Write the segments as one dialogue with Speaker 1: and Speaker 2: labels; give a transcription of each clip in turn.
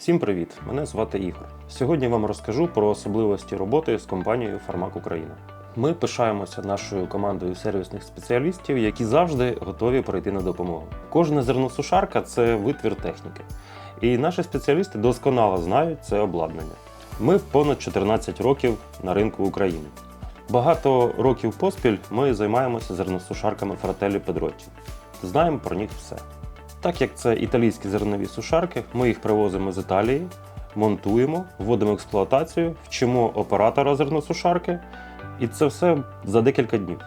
Speaker 1: Всім привіт! Мене звати Ігор. Сьогодні вам розкажу про особливості роботи з компанією Фармак Україна. Ми пишаємося нашою командою сервісних спеціалістів, які завжди готові прийти на допомогу. Кожна зерносушарка це витвір техніки. І наші спеціалісти досконало знають це обладнання. Ми в понад 14 років на ринку України. Багато років поспіль ми займаємося зерносушарками Фрателі Педротті. Знаємо про них все. Так як це італійські зернові сушарки, ми їх привозимо з Італії, монтуємо, вводимо експлуатацію, вчимо оператора зерносушарки, і це все за декілька днів.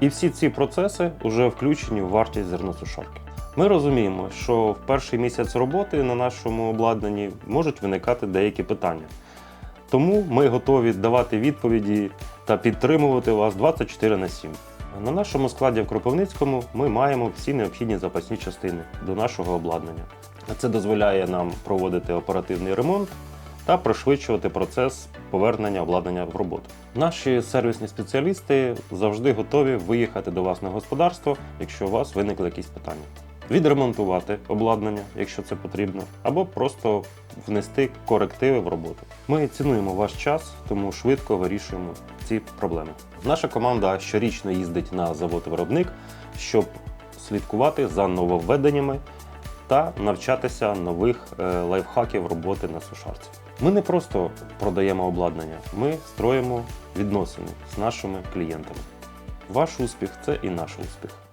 Speaker 1: І всі ці процеси вже включені в вартість зерносушарки. Ми розуміємо, що в перший місяць роботи на нашому обладнанні можуть виникати деякі питання. Тому ми готові давати відповіді та підтримувати вас 24 на 7. На нашому складі в Кропивницькому ми маємо всі необхідні запасні частини до нашого обладнання. Це дозволяє нам проводити оперативний ремонт та пришвидшувати процес повернення обладнання в роботу. Наші сервісні спеціалісти завжди готові виїхати до вас на господарство, якщо у вас виникли якісь питання. Відремонтувати обладнання, якщо це потрібно, або просто внести корективи в роботу. Ми цінуємо ваш час, тому швидко вирішуємо ці проблеми. Наша команда щорічно їздить на завод-виробник, щоб слідкувати за нововведеннями та навчатися нових е, лайфхаків роботи на сушарці. Ми не просто продаємо обладнання, ми строїмо відносини з нашими клієнтами. Ваш успіх це і наш успіх.